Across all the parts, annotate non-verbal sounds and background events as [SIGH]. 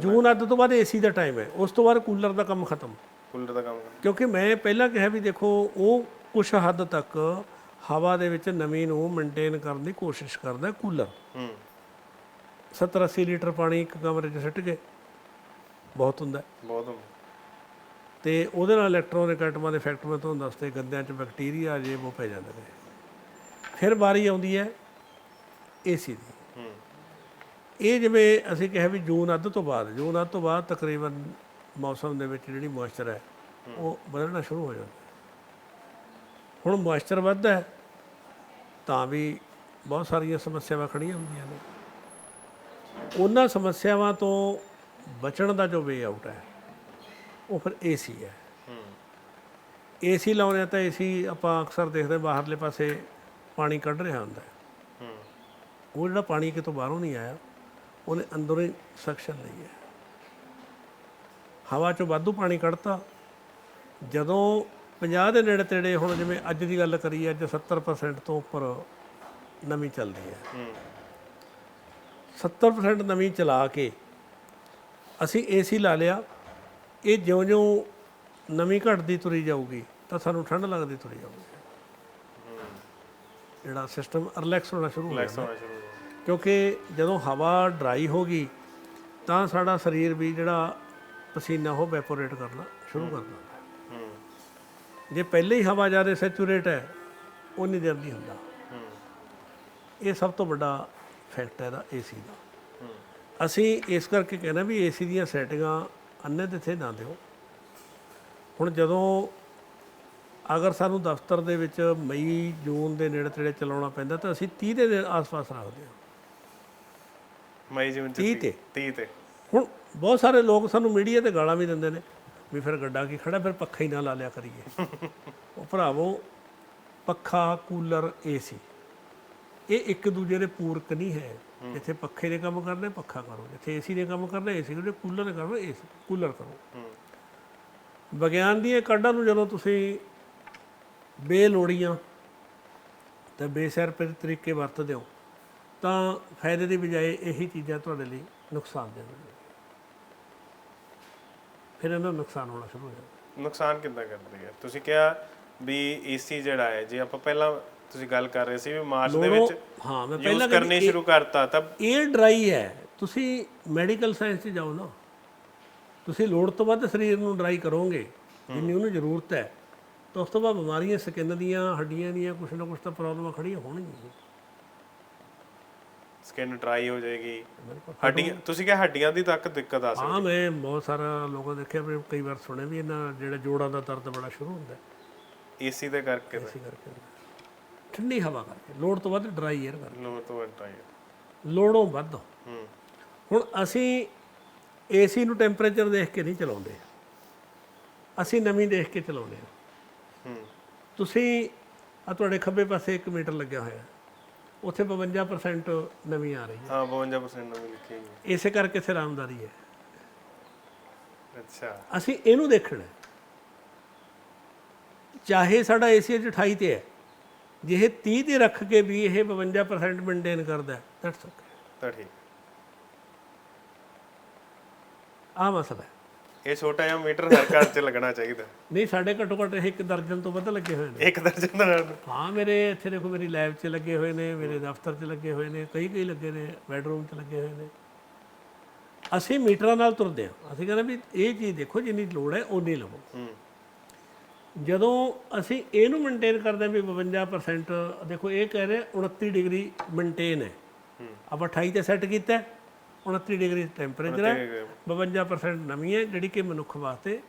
ਜੂਨ ਅੱਧ ਤੋਂ ਬਾਅਦ ਏਸੀ ਦਾ ਟਾਈਮ ਹੈ। ਉਸ ਤੋਂ ਬਾਅਦ ਕੂਲਰ ਦਾ ਕੰਮ ਖਤਮ। ਕੂਲਰ ਦਾ ਕੰਮ ਕਿਉਂਕਿ ਮੈਂ ਪਹਿਲਾਂ ਕਿਹਾ ਵੀ ਦੇਖੋ ਉਹ ਕੁਝ ਹੱਦ ਤੱਕ ਹਵਾ ਦੇ ਵਿੱਚ ਨਮੀ ਨੂੰ ਮੇਨਟੇਨ ਕਰਨ ਦੀ ਕੋਸ਼ਿਸ਼ ਕਰਦਾ ਕੂਲਰ। ਹੂੰ। 70 80 ਲੀਟਰ ਪਾਣੀ ਇੱਕ ਕਮਰੇ 'ਚ ਸਿੱਟ ਕੇ ਬਹੁਤ ਹੁੰਦਾ। ਬਹੁਤ ਹੁੰਦਾ। ਤੇ ਉਹਦੇ ਨਾਲ ਇਲੈਕਟ੍ਰੋਨਿਕ ਆਈਟਮਾਂ ਦੇ ਇਫੈਕਟ ਮੈਂ ਤੁਹਾਨੂੰ ਦੱਸਦੇ ਗੰਦਿਆਂ 'ਚ ਬੈਕਟੀਰੀਆ ਜੇ ਉਹ ਪੈ ਜਾਂਦੇ ਨੇ। ਫਿਰ ਵਾਰੀ ਆਉਂਦੀ ਹੈ ਏਸੀ ਦੀ। ਇਹ ਜਿਵੇਂ ਅਸੀਂ ਕਿਹਾ ਵੀ ਜੂਨ ਅੱਧ ਤੋਂ ਬਾਅਦ ਜੂਨ ਅੱਧ ਤੋਂ ਬਾਅਦ ਤਕਰੀਬਨ ਮੌਸਮ ਦੇ ਵਿੱਚ ਜਿਹੜੀ ਮੋਇਸਚਰ ਹੈ ਉਹ ਵਧਣਾ ਸ਼ੁਰੂ ਹੋ ਜਾਂਦਾ। ਹੁਣ ਮੋਇਸਚਰ ਵੱਧਦਾ ਹੈ ਤਾਂ ਵੀ ਬਹੁਤ ਸਾਰੀਆਂ ਸਮੱਸਿਆਵਾਂ ਖੜੀਆਂ ਹੁੰਦੀਆਂ ਨੇ। ਉਹਨਾਂ ਸਮੱਸਿਆਵਾਂ ਤੋਂ ਬਚਣ ਦਾ ਜੋ ਵੇ ਆਊਟ ਹੈ ਉਹ ਫਿਰ ਏਸੀ ਹੈ। ਏਸੀ ਲਾਉਣੇ ਤਾਂ ਏਸੀ ਆਪਾਂ ਅਕਸਰ ਦੇਖਦੇ ਬਾਹਰਲੇ ਪਾਸੇ ਪਾਣੀ ਕੱਢ ਰਿਹਾ ਹੁੰਦਾ ਹੂੰ। ਉਹ ਜਿਹੜਾ ਪਾਣੀ ਕਿਤੋਂ ਬਾਹਰੋਂ ਨਹੀਂ ਆਇਆ ਉਹਨੇ ਅੰਦਰੋਂ ਹੀ ਸਕਸ਼ਨ ਲਈ ਹੈ। ਹਵਾ ਚੋਂ ਵਾਧੂ ਪਾਣੀ ਕੱਢਤਾ। ਜਦੋਂ 50 ਦੇ ਨੇੜੇ ਤੇੜੇ ਹੁਣ ਜਿਵੇਂ ਅੱਜ ਦੀ ਗੱਲ ਕਰੀਏ ਅੱਜ 70% ਤੋਂ ਉੱਪਰ ਨਮੀ ਚੱਲਦੀ ਹੈ। ਹੂੰ। 70% ਨਮੀ ਚਲਾ ਕੇ ਅਸੀਂ ਏਸੀ ਲਾ ਲਿਆ। ਇਹ ਜਿਉਂ-ਜਿਉਂ ਨਮੀ ਘਟਦੀ ਤੁਰੀ ਜਾਊਗੀ ਤਾਂ ਸਾਨੂੰ ਠੰਡ ਲੱਗਦੀ ਤੁਰੀ ਜਾਊਗੀ। ਜਿਹੜਾ ਸਿਸਟਮ ਰਿਲੈਕਸ ਹੋਣਾ ਸ਼ੁਰੂ ਹੋ ਜਾਂਦਾ ਕਿਉਂਕਿ ਜਦੋਂ ਹਵਾ ਡਰਾਈ ਹੋ ਗਈ, ਤਾਂ ਸਾਡਾ ਸਰੀਰ ਵੀ ਜਿਹੜਾ ਪਸੀਨਾ, ਉਹ ਵੈਪੋਰੇਟ ਕਰਨਾ ਸ਼ੁਰੂ ਕਰ ਦਿੰਦਾ। ਹੂੰ ਜੇ ਪਹਿਲੇ ਹੀ ਹਵਾ ਜ਼ਿਆਦਾ ਸੈਚੂਰੇਟ ਹੈ ਉਨੀ ਦੇਰ ਨਹੀਂ ਹੁੰਦਾ। ਇਹ ਸਭ ਤੋਂ ਵੱਡਾ ਫੈਕਟ ਹੈ ਇਹਦਾ ਏਸੀ ਦਾ। ਅਸੀਂ ਇਸ ਕਰਕੇ ਕਹਿੰਦਾ ਵੀ ਏਸੀ ਦੀਆਂ ਸੈਟਿੰਗਾਂ ਅੰਨੇ ਤਿੱਥੇ ਨਾ ਦਿਓ। ਹੁਣ ਜਦੋਂ ਅਗਰ ਸਾਨੂੰ ਦਫ਼ਤਰ ਦੇ ਵਿੱਚ ਮਈ, ਜੂਨ ਦੇ ਨੇੜੇ ਤੇੜੇ ਚਲਾਉਣਾ ਪੈਂਦਾ, ਤਾਂ ਅਸੀਂ 30 ਦੇ ਆਸ-ਪਾਸ ਰੱਖਦੇ ਹਾਂ। ਮਈ ਜੂਨ ਚ 30 ਤੇ। 30 ਤੇ। ਹੁਣ ਬਹੁਤ ਸਾਰੇ ਲੋਕ ਸਾਨੂੰ ਮੀਡੀਆ ਤੇ ਗਾਲਾਂ ਵੀ ਦਿੰਦੇ ਨੇ ਵੀ ਫਿਰ ਗੱਡਾ ਕੀ ਖੜਾ ਫਿਰ ਪੱਖਾ ਹੀ ਨਾ ਲਾ ਲਿਆ ਕਰੀਏ। ਉਹ ਭਰਾਵੋ ਪੱਖਾ ਕੂਲਰ ਏਸੀ ਇਹ ਇੱਕ ਦੂਜੇ ਦੇ ਪੂਰਕ ਨਹੀਂ ਹੈ। ਜਿੱਥੇ ਪੱਖੇ ਦੇ ਕੰਮ ਕਰਨੇ ਪੱਖਾ ਕਰੋ। ਜਿੱਥੇ ਏਸੀ ਦੇ ਕੰਮ ਕਰਨੇ ਏਸੀ ਕਰੋ ਕੂਲਰ ਦੇ ਕਰੋ ਏਸੀ ਕੂਲਰ ਕਰੋ। ਵਿਗਿਆਨ ਦੀਆਂ ਕਾਢਾਂ ਨੂੰ ਜਦੋਂ ਤੁਸੀਂ ਬੇਲੋੜੀਆਂ ਤੇ ਬੇਸਰ ਤਰੀਕੇ ਵਰਤਦੇ ਹੋ ਤਾਂ ਫਾਇਦੇ ਦੀ ਬਜਾਏ ਇਹੀ ਚੀਜ਼ਾਂ ਤੁਹਾਡੇ ਲਈ ਨੁਕਸਾਨ ਦੇਣਗੀਆਂ ਫਿਰ ਇਹਨਾਂ ਦਾ ਨੁਕਸਾਨ ਹੋਣਾ ਸ਼ੁਰੂ ਹੋ ਜਾਂਦਾ। ਨੁਕਸਾਨ ਕਿੱਦਾਂ ਕਰਦੀ ਹੈ ਤੁਸੀਂ ਕਿਹਾ ਵੀ ਏਸੀ ਜਿਹੜਾ ਹੈ ਜੇ ਆਪਾਂ ਪਹਿਲਾਂ ਤੁਸੀਂ ਗੱਲ ਕਰ ਰਹੇ ਸੀ ਵੀ ਮਾਰਚ ਦੇ ਵਿੱਚ ਹਾਂ ਮੈਂ ਪਹਿਲਾਂ ਕਰਨੇ ਸ਼ੁਰੂ ਕਰਤਾ ਤਾਂ 에ਅਰ ਡਰਾਈ ਹੈ ਤੁਸੀਂ ਮੈਡੀਕਲ ਸਾਇੰਸ 'ਚ ਜਾਓ ਨਾ। ਤੁਸੀਂ ਲੋੜ ਤੋਂ ਵੱਧ ਸਰੀਰ ਨੂੰ ਡਰਾਈ ਕਰੋਗੇ ਜਿੰਨੀ ਉਹਨੂੰ ਜ਼ਰੂਰਤ ਹੈ ਤਾਂ ਉਸ ਤੋਂ ਬਾਅਦ ਬਿਮਾਰੀਆਂ ਸਕਿਨ ਦੀਆਂ ਹੱਡੀਆਂ ਦੀਆਂ ਕੁਛ ਨਾ ਕੁਛ ਤਾਂ ਪ੍ਰੋਬਲਮਾਂ ਖੜੀਆਂ ਹੋਣਗੀਆਂ। ਸਕਿਨ ਡਰਾਈ ਹੋ ਜਾਏਗੀ। ਹੱਡੀਆਂ ਤੁਸੀਂ ਕਿਹਾ ਹੱਡੀਆਂ ਦੀ ਤੱਕ ਦਿੱਕਤ ਆ ਸਕਦੀ। ਹਾਂ ਮੈਂ ਬਹੁਤ ਸਾਰਾ ਲੋਕਾਂ ਦੇਖਿਆ ਵੀ ਕਈ ਵਾਰ ਸੁਣਿਆ ਵੀ ਇਹਨਾਂ ਜਿਹੜਾ ਜੋੜਾਂ ਦਾ ਦਰਦ ਬੜਾ ਸ਼ੁਰੂ ਹੁੰਦਾ ਏਸੀ ਦੇ ਕਰਕੇ ਠੰਡੀ ਹਵਾ ਕਰਕੇ। ਲੋੜ ਤੋਂ ਵੱਧ ਡਰਾਈ 에ਅਰ ਕਰਕੇ। ਲੋ ਤੋਂ ਡਰਾਈ ਲੋੜੋਂ ਵੱਧ। ਹੂੰ। ਹੁਣ ਅਸੀਂ ਏਸੀ ਨੂੰ ਟੈਂਪਰੇਚਰ ਦੇਖ ਕੇ ਨਹੀਂ ਚਲਾਉਂਦੇ। ਅਸੀਂ ਨਮੀ ਦੇਖ ਕੇ ਚਲਾਉਂਦੇ ਹਾਂ। ਹੂੰ। ਤੁਸੀਂ ਆ ਤੁਹਾਡੇ ਖੱਬੇ ਪਾਸੇ 1 ਮੀਟਰ ਲੱਗਿਆ ਹੋਇਆ। ਉੱਥੇ 52% ਨਮੀ ਆ ਰਹੀ ਹੈ। ਹਾਂ 52% ਨਵੀਂ ਲਿਖੀ ਹੋਈ ਹੈ। ਇਸੇ ਕਰਕੇ ਇੱਥੇ ਆਰਾਮਦਾਰੀ ਹੈ। ਅੱਛਾ। ਅਸੀਂ ਇਹਨੂੰ ਦੇਖਣਾ। ਚਾਹੇ ਸਾਡਾ ਏਸੀ 28 ਤੇ ਹੈ ਜੇ ਇਹ 30 ਤੇ ਰੱਖ ਕੇ ਵੀ ਇਹ 52% ਮੇਨਟੇਨ ਕਰਦਾ ਦੈਟਸ ਓਕੇ ਤਾਂ ਠੀਕ। ਆ ਮਸਲਾ ਹੈ। ਇਹ ਛੋਟਾ ਜਿਹਾ ਮੀਟਰ ਹਰ ਘਰ 'ਚ ਲੱਗਣਾ ਚਾਹੀਦਾ। ਨਹੀਂ ਸਾਡੇ ਘੱਟੋ ਘੱਟ ਇਹ ਇੱਕ ਦਰਜਨ ਤੋਂ ਵੱਧ ਲੱਗੇ ਹੋਏ ਨੇ। ਇੱਕ ਦਰਜਨ ਦਾ ਹਾਂ। ਮੇਰੇ ਇੱਥੇ ਦੇਖੋ ਮੇਰੀ ਲੈਬ 'ਚ ਲੱਗੇ ਹੋਏ ਨੇ ਮੇਰੇ ਦਫ਼ਤਰ 'ਚ ਲੱਗੇ ਹੋਏ ਨੇ ਕਈ ਕਈ ਲੱਗੇ ਨੇ ਬੈਡਰੂਮ 'ਚ ਲੱਗੇ ਹੋਏ ਨੇ। ਅਸੀਂ ਮੀਟਰਾਂ ਨਾਲ ਤੁਰਦੇ ਹਾਂ। ਅਸੀਂ ਕਹਿੰਦੇ ਵੀ ਇਹ ਚੀਜ਼ ਦੇਖੋ ਜਿੰਨੀ ਲੋੜ ਹੈ ਓਨੀ ਲਵੋ। ਜਦੋਂ ਅਸੀਂ ਇਹਨੂੰ ਮੇਨਟੇਨ ਕਰਦੇ ਹਾਂ ਵੀ 52% ਦੇਖੋ ਇਹ ਕਹਿ ਰਹੇ 29 ਡਿਗਰੀ ਮੇਨਟੇਨ ਹੈ। ਹੂੰ। ਆਪਾਂ 28 ਤੇ ਸੈੱਟ ਕੀਤਾ ਹੈ, 29 ਡਿਗਰੀ ਟੈਂਪਰੇਚਰ ਹੈ। ਤੇ 52% ਨਮੀ ਹੈ ਜਿਹੜੀ ਕਿ ਮਨੁੱਖ ਵਾਸਤੇ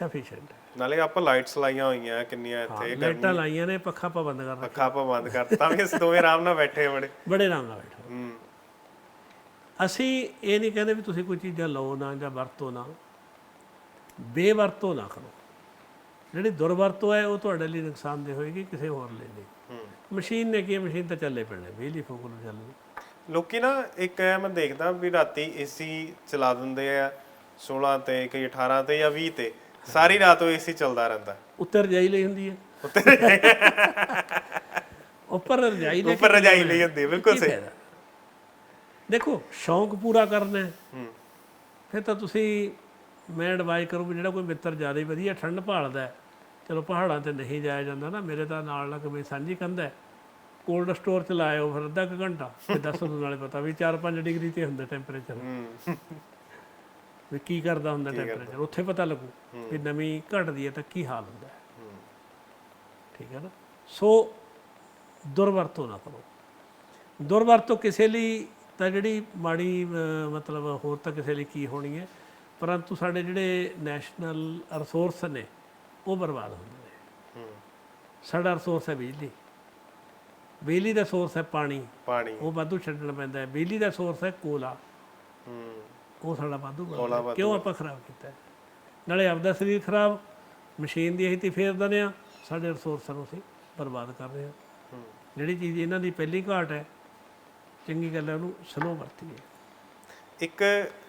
ਸਫੀਸ਼ੀਐਂਟ ਹੈ। ਨਾਲੇ ਆਪਾਂ ਲਾਈਟਸ ਲਾਈਆਂ ਹੋਈਆਂ ਕਿੰਨੀਆਂ ਇੱਥੇ ਲਾਈਟਾਂ ਲਾਈਆਂ ਨੇ ਪੱਖਾ ਆਪਾਂ ਬੰਦ ਕਰ ਪੱਖਾ ਆਪਾਂ ਬੰਦ ਕਰਤਾ ਤਾਂ ਵੀ ਅਸੀਂ ਦੋਵੇਂ ਆਰਾਮ ਨਾਲ ਬੈਠੇ ਬੜੇ। ਬੜੇ ਆਰਾਮ ਨਾਲ ਬੈਠੋ ਹੂੰ। ਅਸੀਂ ਇਹ ਨਹੀਂ ਕਹਿੰਦੇ ਵੀ ਤੁਸੀਂ ਕੋਈ ਚੀਜ਼ਾਂ ਲਓ ਨਾ ਜਾਂ ਵਰਤੋ ਨਾ। ਬੇਵਰਤੋ ਨਾ ਕਰੋ। ਜਿਹੜੀ ਦੁਰਵਰਤੋਂ ਹੈ ਉਹ ਤੁਹਾਡੇ ਲਈ ਨੁਕਸਾਨਦੇ ਹੋਏਗੀ ਕਿਸੇ ਹੋਰ ਲਈ ਨਹੀਂ। ਮਸ਼ੀਨ ਨੇ ਕੀ ਮਸ਼ੀਨ ਤਾਂ ਚੱਲੇ ਪੈਣੇ ਬਿਜਲੀ ਫੂਕ ਨੂੰ ਚੱਲਣੀ। ਲੋਕੀ ਨਾ ਇੱਕ ਐ ਮੈਂ ਦੇਖਦਾ ਵੀ ਰਾਤੀ ਏਸੀ ਚਲਾ ਦਿੰਦੇ ਆ 16 ਤੇ ਕਈ 18 ਤੇ ਜਾਂ 20 ਤੇ ਸਾਰੀ ਰਾਤ ਉਹ ਏਸੀ ਚੱਲਦਾ ਰਹਿੰਦਾ। ਉੱਤਰ ਰਜਾਈ ਲਈ ਹੁੰਦੀ ਹੈ। [LAUGHS] ਉੱਪਰ ਰਜਾਈ ਲੈ ਉੱਪਰ ਰਜਾਈ ਲਈ ਹੁੰਦੀ ਹੈ, ਬਿਲਕੁਲ ਕੀ ਸਹੀ। ਫਾਇਦਾ? ਦੇਖੋ ਸ਼ੌਂਕ ਪੂਰਾ ਕਰਨਾ ਹੈ। ਹੂੰ। ਫਿਰ ਤਾਂ ਤੁਸੀਂ ਮੈਂ ਐਡਵਾਈਸ ਕਰੂੰ ਵੀ ਜਿਹੜਾ ਕੋਈ ਮਿੱਤਰ ਜ਼ਿਆਦਾ ਹੀ ਵਧੀਆ ਠੰਡ ਭਾਲਦਾ ਹੈ, ਚਲੋ ਪਹਾੜਾਂ ਤੇ ਨਹੀਂ ਜਾਇਆ ਜਾਂਦਾ ਨਾ ਮੇਰੇ ਤਾਂ ਨਾਲ ਲੱਗ ਵੀ ਸਾਂਝੀ ਹੈ। ਕੋਲਡ ਸਟੋਰ ਚ ਲਾਇਓ ਫਿਰ ਅੱਧਾ ਕੁ ਘੰਟਾ ਤੇ ਦੱਸ ਤੁਹਾਨੂੰ ਨਾਲੇ ਪਤਾ ਵੀ 4-5 ਡਿਗਰੀ ਤੇ ਹੁੰਦਾ ਟੈਂਪਰੇਚਰ ਹੂੰ। ਵੀ ਕੀ ਕਰਦਾ ਹੁੰਦਾ ਟੈਂਪਰੇਚਰ ਉੱਥੇ ਪਤਾ ਲੱਗੂ ਵੀ ਨਮੀ ਘਟਦੀ ਹੈ ਤਾਂ ਕੀ ਹਾਲ ਹੁੰਦਾ ਹੈ। ਠੀਕ ਹੈ ਨਾ? ਸੋ ਦੁਰਵਰਤੋਂ ਨਾ ਕਰੋ। ਦੁਰਵਰਤੋਂ ਕਿਸੇ ਲਈ ਤਾਂ ਜਿਹੜੀ ਮਾੜੀ ਮਤਲਬ ਹੋਰ ਤਾਂ ਕਿਸੇ ਲਈ ਕੀ ਹੋਣੀ ਹੈ ਪਰੰਤੂ ਸਾਡੇ ਜਿਹੜੇ ਨੈਸ਼ਨਲ ਰਿਸੋਰਸ ਨੇ ਉਹ ਬਰਬਾਦ ਹੁੰਦੇ ਨੇ। ਸਾਡਾ ਰਿਸੋਰਸ ਹੈ ਬਿਜਲੀ। ਬਿਜਲੀ ਦਾ ਸੋਰਸ ਹੈ ਪਾਣੀ। ਪਾਣੀ। ਉਹ ਵਾਧੂ ਛੱਡਣਾ ਪੈਂਦਾ ਹੈ। ਬਿਜਲੀ ਦਾ ਸੋਰਸ ਹੈ ਕੋਲਾ। ਹੂੰ। ਉਹ ਸਾਡਾ ਵਾਧੂ ਕਿਉਂ ਆਪਾਂ ਖਰਾਬ ਕੀਤਾ ਨਾਲੇ ਆਪਦਾ ਸਰੀਰ ਖਰਾਬ ਮਸ਼ੀਨ ਦੀ ਅਸੀਂ ਤੇ ਫੇਰ ਦਿੰਦੇ ਹਾਂ ਸਾਡੇ ਰਿਸੋਰਸਾਂ ਨੂੰ ਅਸੀਂ ਬਰਬਾਦ ਕਰ ਰਹੇ ਹਾਂ। ਹੂੰ। ਜਿਹੜੀ ਚੀਜ਼ ਇਹਨਾਂ ਦੀ ਪਹਿਲੀ ਘਾਟ ਹੈ ਚੰਗੀ ਗੱਲ ਹੈ ਉਹਨੂੰ ਸਲੋ ਵਰਤੀਏ। ਇੱਕ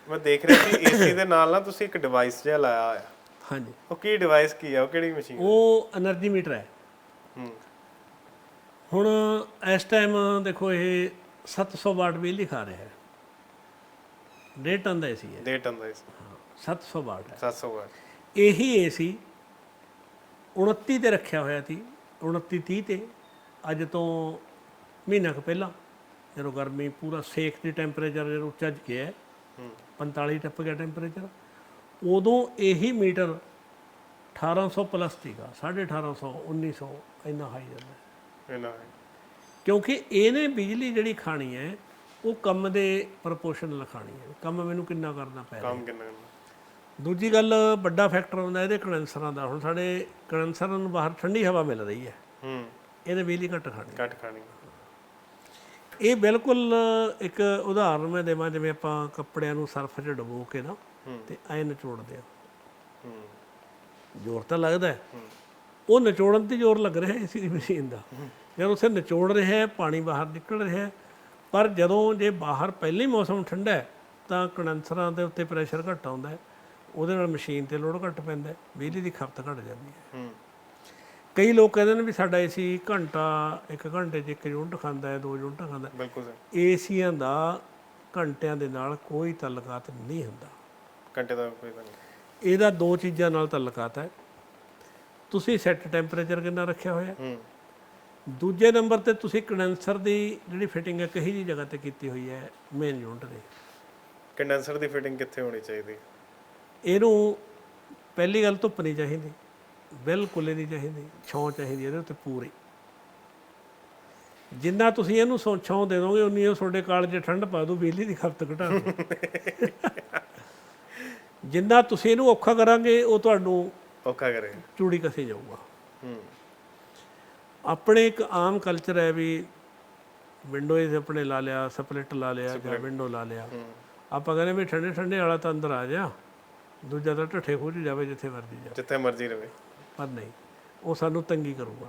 ਮੈਂ ਦੇਖ ਰਿਹਾ ਸੀ ਏਸੀ ਦੇ ਨਾਲ ਨਾ ਤੁਸੀਂ ਇੱਕ ਡਿਵਾਈਸ ਜਿਹਾ ਲਾਇਆ ਹੋਇਆ। ਹਾਂਜੀ। ਉਹ ਕੀ ਡਿਵਾਈਸ ਕੀ ਆ ਉਹ ਕਿਹੜੀ ਮਸ਼ੀਨ ਉਹ એનર્ਜੀ ਮੀਟਰ ਹੈ। ਹੁਣ ਇਸ ਟਾਈਮ ਦੇਖੋ ਇਹ 700 ਵਾਟ ਬਿਜਲੀ ਖਾ ਰਿਹਾ ਹੈ। ਡੇਢ ਟਨ ਦਾ ਏਸੀ ਹੈ। ਦੇ ਟਨ ਦਾ ਇਸ 700 ਵਾਟ ਹੈ। 700 ਵਾਟ। ਇਹੀ ਏਸੀ 29 ਤੇ ਰੱਖਿਆ ਹੋਇਆ ਸੀ 29 30 ਤੇ। ਅੱਜ ਤੋਂ ਮਹੀਨਾ ਕੁ ਪਹਿਲਾਂ ਜਦੋਂ ਗਰਮੀ ਪੂਰਾ ਸੇਕ ਦੀ ਟੈਂਪਰੇਚਰ ਜਦੋਂ ਉੱਚਾ ਗਿਆ ਹੈ, ਹੂੰ। 45 ਟੱਪ ਗਿਆ ਟੈਂਪਰੇਚਰ ਉਦੋਂ ਇਹੀ ਮੀਟਰ 1800 ਪਲੱਸ ਸੀਗਾ 1850 1900 ਇੰਨਾ ਹਾਈ ਜਾਂਦਾ। ਇਹਨਾਂ ਹੈ ਕਿਉਂਕਿ ਇਹਨੇ ਬਿਜਲੀ ਜਿਹੜੀ ਖਾਣੀ ਹੈ ਉਹ ਕੰਮ ਦੇ ਪ੍ਰਪੋਰਸ਼ਨ ਲਿਖਾਣੀ ਹੈ। ਕੰਮ ਮੈਨੂੰ ਕਿੰਨਾ ਕਰਨਾ ਪੈ ਰਿਹਾ ਕੰਮ ਕਿੰਨਾ ਕਰਨਾ। ਦੂਜੀ ਗੱਲ ਵੱਡਾ ਫੈਕਟਰ ਹੁੰਦਾ ਇਹਦੇ ਕੰਡੈਂਸਰਾਂ ਦਾ। ਹੁਣ ਸਾਡੇ ਕੰਡੈਂਸਰਾਂ ਨੂੰ ਬਾਹਰ ਠੰਡੀ ਹਵਾ ਮਿਲ ਰਹੀ ਹੈ। ਹੂੰ। ਇਹਨੇ ਬਿਜਲੀ ਘੱਟ ਖਾਣੀ ਕੱਟ ਖਾਣੀ ਇਹ ਬਿਲਕੁਲ ਇੱਕ ਉਦਾਹਰਨ ਮੈਂ ਦੇਵਾਂ ਜਿਵੇਂ ਆਪਾਂ ਕੱਪੜਿਆਂ ਨੂੰ ਸਰਫ 'ਚ ਡੁਬੋ ਕੇ ਨਾ। ਤੇ ਐ ਨਿਚੋੜਦੇ ਆ ਹੂੰ। ਜ਼ੋਰ ਤਾਂ ਲੱਗਦਾ ਹੈ। ਉਹ ਨਿਚੋੜਨ ਤੇ ਜ਼ੋਰ ਲੱਗ ਰਿਹਾ ਇਸੇ ਦੀ ਮਸ਼ੀਨ ਦਾ। ਜਦੋਂ ਉਸੇ ਨਿਚੋੜ ਰਿਹਾ ਹੈ ਪਾਣੀ ਬਾਹਰ ਨਿਕਲ ਰਿਹਾ ਹੈ। ਪਰ ਜਦੋਂ ਜੇ ਬਾਹਰ ਪਹਿਲੇ ਹੀ ਮੌਸਮ ਠੰਡਾ ਹੈ ਤਾਂ ਕੰਡੈਂਸਰਾਂ ਦੇ ਉੱਤੇ ਪ੍ਰੈਸ਼ਰ ਘੱਟ ਆਉਂਦਾ ਹੈ। ਉਹਦੇ ਨਾਲ ਮਸ਼ੀਨ ਤੇ ਲੋਡ ਘੱਟ ਪੈਂਦਾ ਬਿਜਲੀ ਦੀ ਖਪਤ ਘੱਟ ਜਾਂਦੀ ਹੈ। ਕਈ ਲੋਕ ਕਹਿੰਦੇ ਨੇ ਵੀ ਸਾਡਾ ਏਸੀ ਘੰਟਾ ਇੱਕ ਘੰਟੇ 'ਚ ਇੱਕ ਯੂਨਿਟ ਖਾਂਦਾ ਹੈ ਦੋ ਯੂਨਿਟ ਖਾਂਦਾ ਹੈ। ਬਿਲਕੁਲ ਸਰ ਏਸੀਆਂ ਦਾ ਘੰਟਿਆਂ ਦੇ ਨਾਲ ਕੋਈ ਤਾਲੁਕਾਤ ਨਹੀਂ ਹੁੰਦਾ। ਘੰਟੇ ਦਾ ਕੋਈ ਨਹੀਂ। ਇਹਦਾ ਦੋ ਚੀਜ਼ਾਂ ਨਾਲ ਤਾਲੁਕਾਤ ਹੈ। ਤੁਸੀਂ ਸੈੱਟ ਟੈਂਪਰੇਚਰ ਕਿੰਨਾ ਰੱਖਿਆ ਹੋਇਆ ਹੂੰ। ਦੂਜੇ ਨੰਬਰ ਤੇ ਤੁਸੀਂ ਕੰਡੈਂਸਰ ਦੀ ਜਿਹੜੀ ਫਿਟਿੰਗ ਹੈ ਕਹੀ ਜੀ ਜਗ੍ਹਾ ਤੇ ਕੀਤੀ ਹੋਈ ਹੈ ਮੇਨ ਯੂਨਿਟ ਦੇ? ਕੰਡੈਂਸਰ ਦੀ ਫਿਟਿੰਗ ਕਿੱਥੇ ਹੋਣੀ ਚਾਹੀਦੀ? ਇਹਨੂੰ ਪਹਿਲੀ ਗੱਲ ਧੁੱਪ ਨਹੀਂ ਚਾਹੀਦੀ ਬਿਲਕੁਲ ਹੀ ਨਹੀਂ ਚਾਹੀਦੀ ਛਾਂ ਚਾਹੀਦੀ ਇਹਦੇ ਉੱਤੇ ਪੂਰੀ। ਜਿੰਨਾ ਤੁਸੀਂ ਇਹਨੂੰ ਸੌ ਛਾਂ ਦੇ ਦੋਗੇ ਉਨੀ ਉਹ ਤੁਹਾਡੇ ਕਾਲਜ ਠੰਡ ਪਾ ਦੂ ਬਿਜਲੀ ਦੀ ਖਪਤ ਘਟਾ ਦੂ। [LAUGHS] ਜਿੰਨਾ ਤੁਸੀਂ ਇਹਨੂੰ ਔਖਾ ਕਰਾਂਗੇ ਉਹ ਤੁਹਾਨੂੰ ਔਖਾ ਕਰੇ। ਚੂੜੀ ਕਸੇ ਜਾਊਗਾ। ਆਪਣੇ ਇੱਕ ਆਮ ਕਲਚਰ ਹੈ ਵੀ ਵਿੰਡੋਜ਼ ਆਪਣੇ ਲਾ ਲਿਆ ਸਪਲਿਟ ਲਾ ਲਿਆ ਜਾਂ ਵਿੰਡੋ ਲਾ ਲਿਆ। ਆਪਾਂ ਕਹਿੰਦੇ ਵੀ ਠੰਡੇ ਠੰਡੇ ਵਾਲਾ ਤਾਂ ਅੰਦਰ ਆ ਜਾ ਦੂਜਾ ਤਾਂ ਢੱਠੇ ਖੋਜ ਜਾਵੇ ਜਿੱਥੇ ਮਰਜ਼ੀ ਜਾ। ਜਿੱਥੇ ਮਰਜ਼ੀ ਰਵੇ। ਪਰ ਨਹੀਂ ਉਹ ਸਾਨੂੰ ਤੰਗੀ ਕਰੂਗਾ।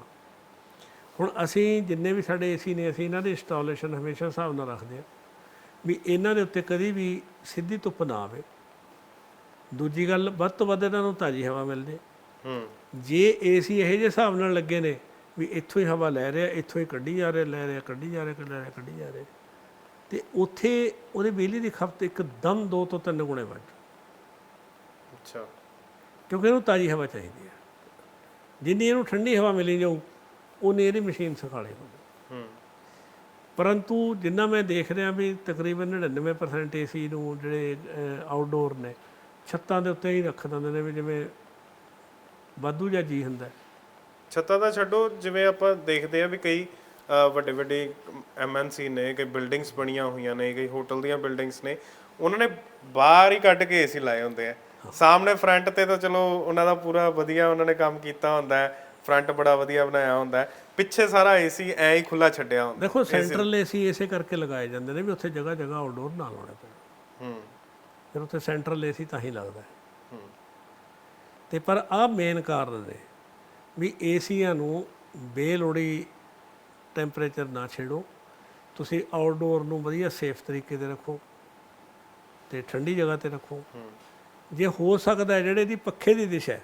ਹੁਣ ਅਸੀਂ ਜਿੰਨੇ ਵੀ ਸਾਡੇ ਏਸੀ ਨੇ ਅਸੀਂ ਇਹਨਾਂ ਦੀ ਇੰਸਟਾਲੇਸ਼ਨ ਹਮੇਸ਼ਾ ਹਿਸਾਬ ਨਾਲ ਰੱਖਦੇ ਆ ਵੀ ਇਹਨਾਂ ਦੇ ਉੱਤੇ ਕਦੀ ਵੀ ਸਿੱਧੀ ਧੁੱਪ ਨਾ ਆਵੇ। ਦੂਜੀ ਗੱਲ ਵੱਧ ਤੋਂ ਵੱਧ ਇਹਨਾਂ ਨੂੰ ਤਾਜ਼ੀ ਹਵਾ ਮਿਲ ਜੇ ਹੂੰ। ਜੇ ਏਸੀ ਇਹੋ ਜਿਹੇ ਹਿਸਾਬ ਨਾਲ ਲੱਗੇ ਨੇ ਵੀ ਇੱਥੋਂ ਹੀ ਹਵਾ ਲੈ ਰਿਹਾ ਇੱਥੋਂ ਹੀ ਕੱਢੀ ਜਾ ਰਿਹਾ ਲੈ ਰਿਹਾ ਕੱਢੀ ਜਾ ਰਿਹਾ ਜਾ ਰਿਹਾ ਕੱਢੀ ਜਾ ਰਿਹਾ। ਤੇ ਉੱਥੇ ਉਹਦੇ ਬਿਜਲੀ ਦੀ ਖਪਤ ਇੱਕਦਮ ਦੋ ਤੋਂ ਤਿੰਨ ਗੁਣੇ ਵੱਧ। ਅੱਛਾ। ਕਿਉਂਕਿ ਇਹਨੂੰ ਤਾਜ਼ੀ ਹਵਾ ਚਾਹੀਦੀ ਹੈ। ਜਿੰਨੀ ਇਹਨੂੰ ਠੰਡੀ ਹਵਾ ਮਿਲੀ ਜਾਊ ਉਨੀ ਇਹਦੀ ਮਸ਼ੀਨ ਸੁਖਾਲੇ ਹੂੰ। ਪਰੰਤੂ ਜਿੰਨਾ ਮੈਂ ਦੇਖ ਰਿਹਾ ਵੀ ਤਕਰੀਬਨ 99% ਏਸੀ ਨੂੰ ਜਿਹੜੇ ਆਊਟਡੋਰ ਨੇ ਛੱਤਾਂ ਦੇ ਉੱਤੇ ਹੀ ਰੱਖ ਦਿੰਦੇ ਨੇ ਵੀ ਜਿਵੇਂ ਵਾਧੂ ਜਾਂ ਜੀ ਹੁੰਦਾ। ਛੱਤਾਂ ਦਾ ਛੱਡੋ ਜਿਵੇਂ ਆਪਾਂ ਦੇਖਦੇ ਆ ਵੀ ਕਈ ਵੱਡੇ ਵੱਡੇ ਐਮਐਨਸੀ ਨੇ ਕਈ ਬਿਲਡਿੰਗਸ ਬਣੀਆਂ ਹੋਈਆਂ ਨੇ ਕਈ ਹੋਟਲ ਦੀਆਂ ਬਿਲਡਿੰਗਸ ਨੇ ਉਹਨਾਂ ਨੇ ਬਾਹਰ ਹੀ ਕੱਢ ਕੇ ਏਸੀ ਲਾਏ ਹੁੰਦੇ ਆ। ਸਾਹਮਣੇ ਫਰੰਟ ਤੇ ਤਾਂ ਚਲੋ ਉਹਨਾਂ ਦਾ ਪੂਰਾ ਵਧੀਆ ਉਹਨਾਂ ਨੇ ਕੰਮ ਕੀਤਾ ਹੁੰਦਾ ਹੈ ਫਰੰਟ ਬੜਾ ਵਧੀਆ ਬਣਾਇਆ ਹੁੰਦਾ ਹੈ। ਪਿੱਛੇ ਸਾਰਾ ਏਸੀ ਐ ਹੀ ਖੁੱਲਾ ਛੱਡਿਆ ਹੁੰਦਾ ਦੇਖੋ ਸੈਂਟਰਲ ਏਸੀ ਇਸੇ ਕਰਕੇ ਲਗਾਏ ਜਾਂਦੇ ਨੇ ਵੀ ਉੱਥੇ ਜਗ੍ਹਾ ਜਗ੍ਹਾ ਆਊਟਡੋਰ ਨਾ ਲਾਉਣੇ ਪੈਣ। ਹੂੰ। ਫਿਰ ਉੱਥੇ ਸੈਂਟਰਲ ਏਸੀ ਤਾਂ ਹੀ ਲੱਗਦਾ ਹੈ। ਤੇ ਪਰ ਆਹ ਮੇਨ ਕਾਰਨ ਨੇ ਵੀ ਏਸੀਆਂ ਨੂੰ ਬੇਲੋੜੀ ਟੈਂਪਰੇਚਰ ਨਾ ਛੇੜੋ। ਤੁਸੀਂ ਆਊਟਡੋਰ ਨੂੰ ਵਧੀਆ ਸੇਫ ਤਰੀਕੇ ਤੇ ਰੱਖੋ ਤੇ ਠੰਡੀ ਜਗ੍ਹਾ ਤੇ ਰੱਖੋ। ਜੇ ਹੋ ਸਕਦਾ ਜਿਹੜੇ ਦੀ ਪੱਖੇ ਦੀ ਦਿਸ਼ਾ ਹੈ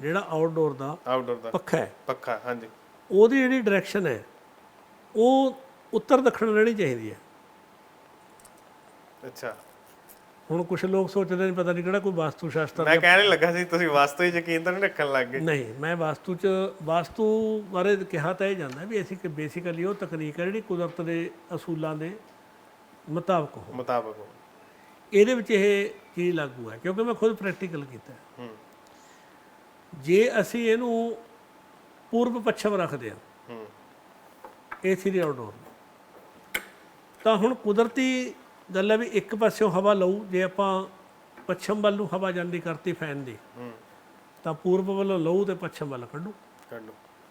ਜਿਹੜਾ ਆਊਟਡੋਰ ਦਾ ਆਊਟਡੋਰ ਦਾ। ਪੱਖਾ ਹੈ। ਪੱਖਾ ਹਾਂਜੀ। ਉਹਦੀ ਜਿਹੜੀ ਡਾਇਰੈਕਸ਼ਨ ਹੈ ਉਹ ਉੱਤਰ ਦੱਖਣ ਰਹਿਣੀ ਚਾਹੀਦੀ ਹੈ। ਅੱਛਾ। ਹੁਣ ਕੁਝ ਲੋਕ ਸੋਚਦੇ ਨੇ ਪਤਾ ਨਹੀਂ ਕਿਹੜਾ ਕੋਈ ਵਾਸਤੂ ਸ਼ਾਸਤਰ ਮੈਂ ਕਹਿਣ ਹੀ ਲੱਗਾ ਸੀ ਤੁਸੀਂ ਵਾਸਤੂ ਹੀ ਯਕੀਨ ਤਾਂ ਨਹੀਂ ਰੱਖਣ ਲੱਗ ਗਏ। ਨਹੀਂ ਮੈਂ ਵਾਸਤੂ ਚ ਵਾਸਤੂ ਬਾਰੇ ਕਿਹਾ ਤਾਂ ਇਹ ਜਾਂਦਾ ਵੀ ਅਸੀਂ ਕਿ ਬੇਸਿਕਲੀ ਉਹ ਤਕਨੀਕ ਹੈ ਜਿਹੜੀ ਕੁਦਰਤ ਦੇ ਅਸੂਲਾਂ ਦੇ ਮੁਤਾਬਕ ਹੋ ਮੁਤਾਬਕ ਇਹਦੇ ਵਿੱਚ ਇਹ ਚੀਜ਼ ਲਾਗੂ ਹੈ ਕਿਉਂਕਿ ਮੈਂ ਖੁਦ ਪ੍ਰੈਕਟੀਕਲ ਕੀਤਾ ਹੈ। ਹੂੰ। ਜੇ ਅਸੀਂ ਇਹਨੂੰ ਪੂਰਬ ਪੱਛਮ ਰੱਖਦੇ ਹਾਂ ਹੂੰ। ਏਸੀ ਦੇ ਆਊਟਡੋਰ ਤਾਂ ਹੁਣ ਕੁਦਰਤੀ ਗੱਲ ਹੈ ਵੀ ਇੱਕ ਪਾਸਿਓਂ ਹਵਾ ਲਊ ਜੇ ਆਪਾਂ ਪੱਛਮ ਵੱਲ ਨੂੰ ਹਵਾ ਜਾਂਦੀ ਕਰਤੀ ਫੈਨ ਦੀ ਹੂੰ। ਤਾਂ ਪੂਰਬ ਵੱਲੋਂ ਲਊ ਤੇ ਪੱਛਮ ਵੱਲ ਕੱਢੂ। ਕੱਢ।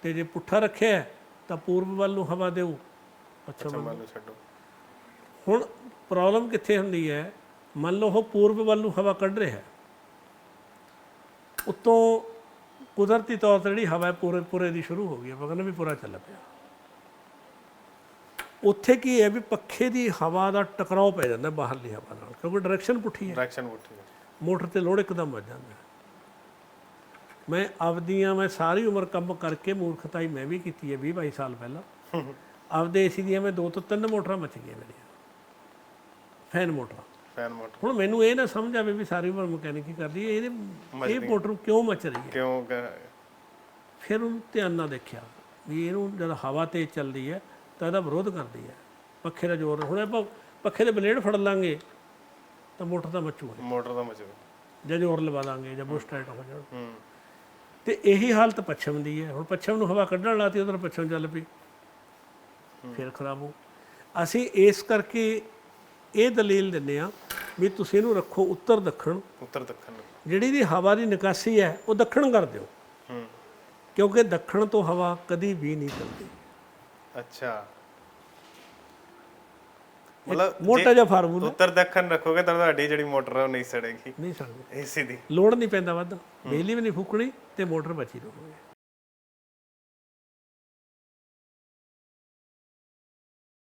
ਤੇ ਜੇ ਪੁੱਠਾ ਰੱਖਿਆ ਹੈ, ਤਾਂ ਪੂਰਬ ਵੱਲ ਨੂੰ ਹਵਾ ਦੇਊ ਪੱਛਮ ਵੱਲ। ਲਓ ਛੱਡੋ। ਹੁਣ ਪ੍ਰੋਬਲਮ ਕਿੱਥੇ ਹੁੰਦੀ ਹੈ? ਮੰਨ ਲਓ ਉਹ ਪੂਰਬ ਵੱਲ ਨੂੰ ਹਵਾ ਕੱਢ ਰਿਹਾ ਹੈ। ਉਤੋਂ ਕੁਦਰਤੀ ਤੌਰ ਤੇ ਜਿਹੜੀ ਹਵਾ ਹੈ ਪੂਰੇ ਪੂਰੇ ਦੀ ਸ਼ੁਰੂ ਹੋ ਗਈ ਆਪਾਂ ਕਹਿੰਦੇ ਵੀ ਪੂਰਾ ਚੱਲ ਪਿਆ। ਉੱਥੇ ਕੀ ਹੈ ਵੀ ਪੱਖੇ ਦੀ ਹਵਾ ਦਾ ਟਕਰਾਓ ਪੈ ਜਾਂਦਾ ਬਾਹਰਲੀ ਹਵਾ ਨਾਲ ਕਿਉਂਕਿ ਡਾਇਰੈਕਸ਼ਨ ਪੁੱਠੀ ਹੈ। ਡਾਇਰੈਕਸ਼ਨ ਉੱਠੀ ਮੋਟਰ ਤੇ ਲੋਡ ਇੱਕਦਮ ਵੱਜ ਜਾਂਦਾ ਹੈ। ਮੈਂ ਆਪਦੀਆਂ ਮੈਂ ਸਾਰੀ ਉਮਰ ਕੰਮ ਕਰਕੇ ਮੂਰਖਤਾਈ ਮੈਂ ਵੀ ਕੀਤੀ ਹੈ 20 22 ਸਾਲ ਪਹਿਲਾਂ। ਆਪਦੇ ਏਸੀ ਦੀਆਂ ਮੈਂ ਦੋ ਤੋਂ ਤਿੰਨ ਮੋਟਰਾਂ ਮਚ ਗਈਆਂ ਮੇਰੀਆਂ। ਫੈਨ ਮੋਟਰਾਂ। Fan motor. ਹੁਣ ਮੈਨੂੰ ਇਹ ਨਾ ਸਮਝ ਆਵੇ ਵੀ ਸਾਰੀ ਉਮਰ ਮਕੈਨਿਕ ਹੀ ਕਰਦੀ ਹੈ ਇਹਦੇ ਇਹ ਮੋਟਰ ਕਿਉਂ ਮਚ ਰਹੀ ਹੈ? ਕਿਉਂ ਫਿਰ ਉਹਨੂੰ ਧਿਆਨ ਨਾਲ ਦੇਖਿਆ ਵੀ ਇਹਨੂੰ ਜਦ ਹਵਾ ਤੇਜ਼ ਚੱਲਦੀ ਹੈ ਤਾਂ ਇਹਦਾ ਵਿਰੋਧ ਕਰਦੀ ਹੈ। ਪੱਖੇ ਦਾ ਜ਼ੋਰ ਹੁਣ ਆਪਾਂ ਪੱਖੇ ਦੇ ਬਲੇਡ ਫੜ ਲਾਂਗੇ ਤਾਂ ਮੋਟਰ ਤਾਂ ਮੱਚੂਗਾ ਮੋਟਰ ਦਾ ਮਚੋ। ਜਾਂ ਜ਼ੋਰ ਲਵਾ ਦਾਂਗੇ ਜਾਂ ਬੁਸ਼ ਟਾਈਟ ਹੋ ਜਾਣ। ਹੂੰ। ਤੇ ਇਹੀ ਹਾਲਤ ਪੱਛਮ ਦੀ ਹੈ। ਹੁਣ ਪੱਛਮ ਨੂੰ ਹਵਾ ਕੱਢਣ ਲਾਤੀ ਉਧਰ ਪੱਛਮ ਚੱਲ ਪਈ। ਫਿਰ ਖਰਾਬ ਹੋ। ਅਸੀਂ ਇਸ ਕਰਕੇ ਇਹ ਦਲੀਲ ਦਿੰਨੇ ਆ ਵੀ ਤੁਸੀਂ ਇਹਨੂੰ ਰੱਖੋ ਉੱਤਰ ਦੱਖਣ। ਉੱਤਰ ਦੱਖਣ। ਜਿਹੜੀ ਦੀ ਹਵਾ ਦੀ ਨਿਕਾਸੀ ਹੈ ਉਹ ਦੱਖਣ ਕਰ ਦਿਓ। ਹੂੰ। ਕਿਉਂਕਿ ਦੱਖਣ ਤੋਂ ਹਵਾ ਕਦੀ ਵੀ ਨਹੀਂ ਚੱਲਦੀ। ਅੱਛਾ। ਮਤਲਬ ਮੋਟਾ ਜਿਹਾ ਫਾਰਮੂਲਾ। ਉੱਤਰ ਦੱਖਣ ਰੱਖੋਗੇ ਤਾਂ ਤੁਹਾਡੀ ਜਿਹੜੀ ਮੋਟਰ ਆ ਉਹ ਨਹੀਂ ਸੜੇਗੀ। ਨਹੀਂ ਸਕਦੀ ਏਸੀ ਦੀ। ਲੋਡ ਨਹੀਂ ਪੈਂਦਾ ਵੱਧ। ਬਿਜਲੀ ਵੀ ਨਹੀਂ ਫੂਕਣੀ ਤੇ ਮੋਟਰ ਬਚੀ ਰਹੂਗੀ।